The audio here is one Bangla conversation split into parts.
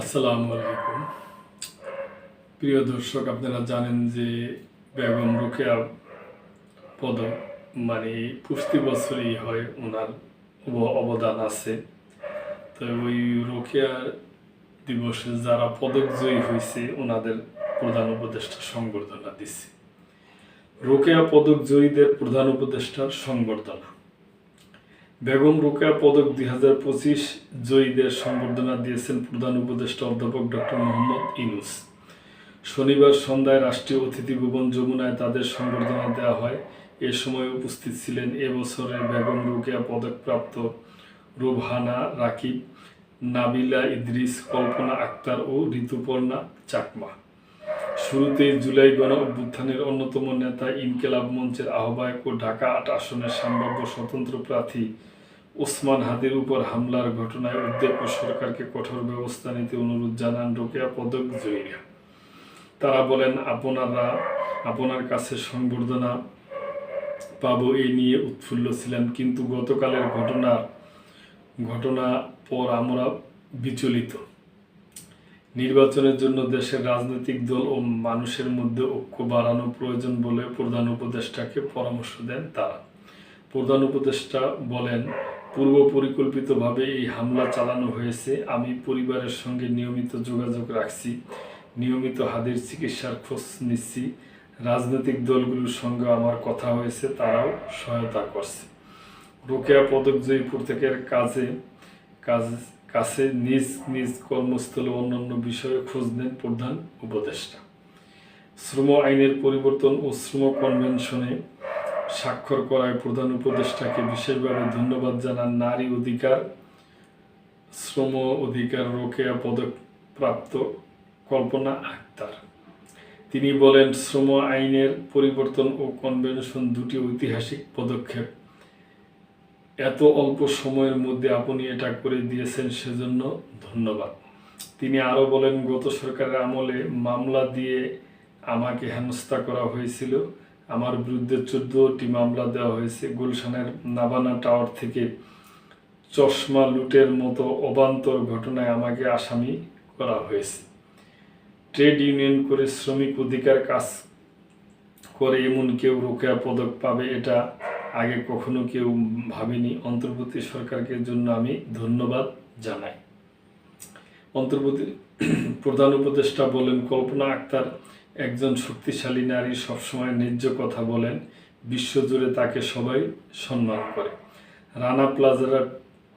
আসসালামু আলাইকুম। প্রিয় দর্শক, আপনারা জানেন যে বেগম রোকেয়া পদক মানে প্রতি বছরই হয়, ওনার অবদান আছে। তো ওই রোকেয়া দিবসে যারা পদক জয়ী হয়েছে ওনাদের প্রধান উপদেষ্টা সংবর্ধনা দিচ্ছে রোকেয়া পদক জয়ীদের প্রধান উপদেষ্টার সংবর্ধনা। বেগম রোকেয়া পদক দুই হাজার পঁচিশ জয়ীদের সংবর্ধনা দিয়েছেন প্রধান উপদেষ্টা অধ্যাপক ডক্টর মোহাম্মদ ইনুস শনিবার সন্ধ্যায় রাষ্ট্রীয় অতিথি ভবন যমুনায় তাদের সংবর্ধনা দেওয়া হয়। এ সময় উপস্থিত ছিলেন এবছরের বেগম রোকেয়া পদকপ্রাপ্ত রুবহানা রাকিব, নাবিলা ইদ্রিস, কল্পনা আক্তার ও ঋতুপর্ণা চাকমা। শুরুতেই জুলাই গণ অভ্যুত্থানের অন্যতম নেতা ইনকেলাব মঞ্চের আহ্বায়ক ও ঢাকা আট আসনের সম্ভাব্য স্বতন্ত্র প্রার্থী ওসমান হাদির উপর হামলার ঘটনায় উদ্বেগ ও সরকারকে কঠোর ব্যবস্থা নিতে অনুরোধ জানান রোকেয়া পদক জয়ীরা। তারা বলেন, আপনারা, আপনার কাছে সংবর্ধনা পাব এই নিয়ে উৎফুল্ল ছিলেন, কিন্তু গতকালের ঘটনার, ঘটনা পর আমরা বিচলিত। নির্বাচনের জন্য দেশের রাজনৈতিক দল ও মানুষের মধ্যে ঐক্য বাড়ানো প্রয়োজন বলে প্রধান উপদেষ্টাকে পরামর্শ দেন তারা। প্রধান উপদেষ্টা বলেন, পূর্ব পরিকল্পিতভাবে এই হামলা চালানো হয়েছে। আমি পরিবারের সঙ্গে নিয়মিত যোগাযোগ রাখছি, নিয়মিত হাদির চিকিৎসার খোঁজ নিচ্ছি। রাজনৈতিক দলগুলোর সঙ্গে আমার কথা হয়েছে, তারাও সহায়তা করছে। রোকেয়া পদক পদকজয়ী প্রত্যেকের কাজে, কাজ কাছে নিজ নিজ কর্মস্থলে অন্যান্য বিষয়ে খোঁজ নেন প্রধান উপদেষ্টা। শ্রম আইনের পরিবর্তন ও শ্রম কনভেনশনে স্বাক্ষর করায় প্রধান উপদেষ্টাকে বিশেষভাবে ধন্যবাদ জানান নারী অধিকার, শ্রম অধিকার রোকেয়া পদক প্রাপ্ত কল্পনা আক্তার। তিনি বলেন, শ্রম আইনের পরিবর্তন ও কনভেনশন দুটি ঐতিহাসিক পদক্ষেপ। এত অল্প সময়ের মধ্যে আপনি এটা করে দিয়েছেন সেজন্য ধন্যবাদ। তিনি আরও বলেন, গত সরকারের আমলে মামলা দিয়ে আমাকে হেনস্থা করা হয়েছিল। আমার বিরুদ্ধে চোদ্দটি মামলা দেওয়া হয়েছে। গুলশানের নাবানা টাওয়ার থেকে চশমা লুটের মতো অবান্তর ঘটনায় আমাকে আসামি করা হয়েছে। ট্রেড ইউনিয়ন করে শ্রমিক অধিকার কাজ করে এমন কেউ রোকেয়া পদক পাবে, এটা আগে কখনো কেউ ভাবেনি অন্তর্বর্তী সরকারকে জন্য আমি ধন্যবাদ জানাই। অন্তর্বর্তী প্রধান উপদেষ্টা বলেন, কল্পনা আক্তার একজন শক্তিশালী নারী সবসময় ন্যায্য কথা বলেন, বিশ্বজুড়ে তাকে সবাই সম্মান করে। রানা প্লাজার,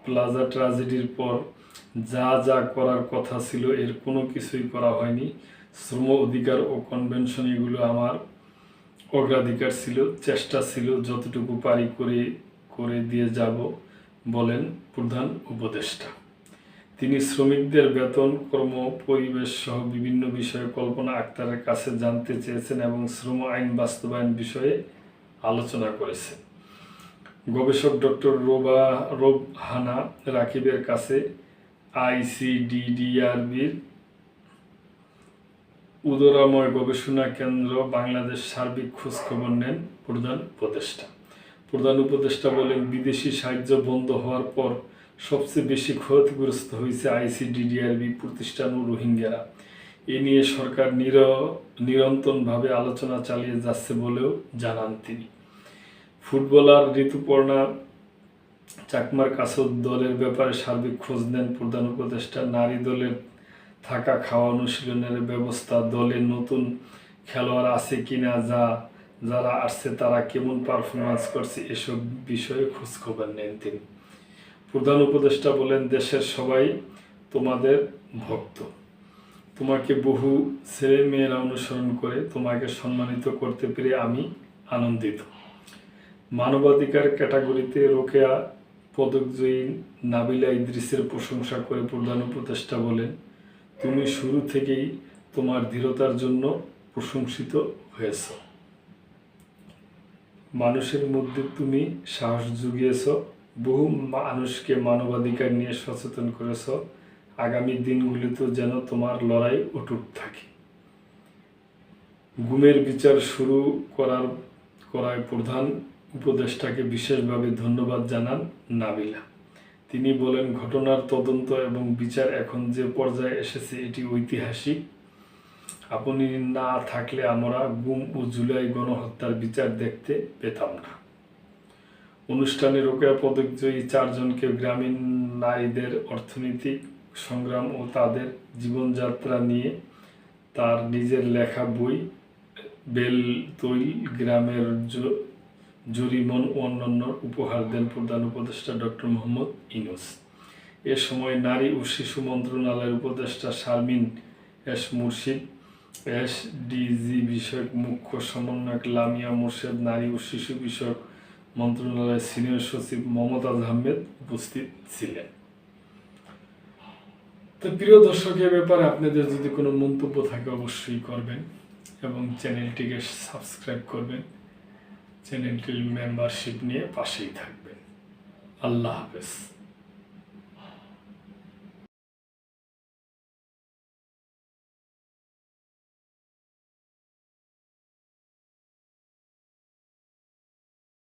প্লাজা ট্রাজেডির পর যা যা করার কথা ছিল এর কোনো কিছুই করা হয়নি। শ্রম অধিকার ও কনভেনশন এগুলো আমার অগ্রাধিকার ছিল, চেষ্টা ছিল যতটুকু পারি করে করে দিয়ে যাব, বলেন প্রধান উপদেষ্টা। তিনি শ্রমিকদের বেতন, কর্ম, পরিবেশ সহ বিভিন্ন বিষয়ে কল্পনা আক্তারের কাছে জানতে চেয়েছেন এবং শ্রম আইন বাস্তবায়ন বিষয়ে আলোচনা করেছেন। গবেষক ডক্টর রোবা, রোবহানা রাকিবের কাছে আইসিডিডিআরবির উদরাময় গবেষণা কেন্দ্র বাংলাদেশ সার্বিক খোঁজখবর নেন প্রধান উপদেষ্টা। প্রধান উপদেষ্টা বলেন, বিদেশি সাহায্য বন্ধ হওয়ার পর সবচেয়ে বেশি ক্ষতিগ্রস্ত হয়েছে আইসিডিডিআরবি প্রতিষ্ঠান ও রোহিঙ্গারা। এ নিয়ে সরকার নির, নিরন্তরভাবে আলোচনা চালিয়ে যাচ্ছে বলেও জানান তিনি। ফুটবলার ঋতুপর্ণা চাকমার কাছেও দলের ব্যাপারে সার্বিক খোঁজ নেন প্রধান উপদেষ্টা। নারী দলের থাকা খাওয়া অনুশীলনের ব্যবস্থা, দলে নতুন খেলোয়াড় আছে কিনা যা, যারা আসছে, তারা কেমন পারফরমেন্স করছে, এসব বিষয়ে খোঁজখবর নেন তিনি। প্রধান উপদেষ্টা বলেন, দেশের সবাই তোমাদের ভক্ত। তোমাকে বহু ছেলে মেয়েরা অনুসরণ করে তোমাকে সম্মানিত করতে পেরে আমি আনন্দিত। মানবাধিকার ক্যাটাগরিতে রোকেয়া পদকজয়ী নাবিলা ইদ্রিসের প্রশংসা করে প্রধান উপদেষ্টা বলেন তুমি শুরু থেকেই তোমার দৃঢ়তার জন্য প্রশংসিত হয়েছ। মানুষের মধ্যে তুমি সাহস জুগিয়েছ, বহু মানুষকে মানবাধিকার নিয়ে সচেতন করেছ। আগামী দিনগুলিতে যেন তোমার লড়াই অটুট থাকে। গুমের বিচার শুরু করার, করায় প্রধান উপদেষ্টাকে বিশেষভাবে ধন্যবাদ জানান নাবিলা। তিনি বলেন, ঘটনার তদন্ত এবং বিচার এখন যে পর্যায়ে এসেছে, এটি ঐতিহাসিক। আপনি না থাকলে আমরা গুম ও জুলাই গণহত্যার বিচার দেখতে পেতাম না। অনুষ্ঠানে রোকেয়া পদকজয়ী চারজনকে গ্রামীণ নারীদের অর্থনৈতিক সংগ্রাম ও তাদের জীবনযাত্রা নিয়ে তার নিজের লেখা বই, বেলতৈল গ্রামের জরিমন ও অন্যান্য উপহার দেন প্রধান উপদেষ্টা ডক্টর মোহাম্মদ ইনুস এ সময় নারী ও শিশু মন্ত্রণালয়ের উপদেষ্টা Sharmin S Murshed, S DG বিষয়ক মুখ্য সমন্বয়ক লামিয়া মুর্শেদ, নারী ও শিশু বিষয়ক মন্ত্রণালয়ের সিনিয়র সচিব মমতাজ আহমেদ উপস্থিত ছিলেন। তো প্রিয় দর্শক, এ ব্যাপারে আপনাদের যদি কোনো মন্তব্য থাকে অবশ্যই করবেন এবং চ্যানেলটিকে সাবস্ক্রাইব করবেন। চ্যানেলটির মেম্বারশিপ নিয়ে পাশেই থাকবেন। আল্লাহ হাফেজ।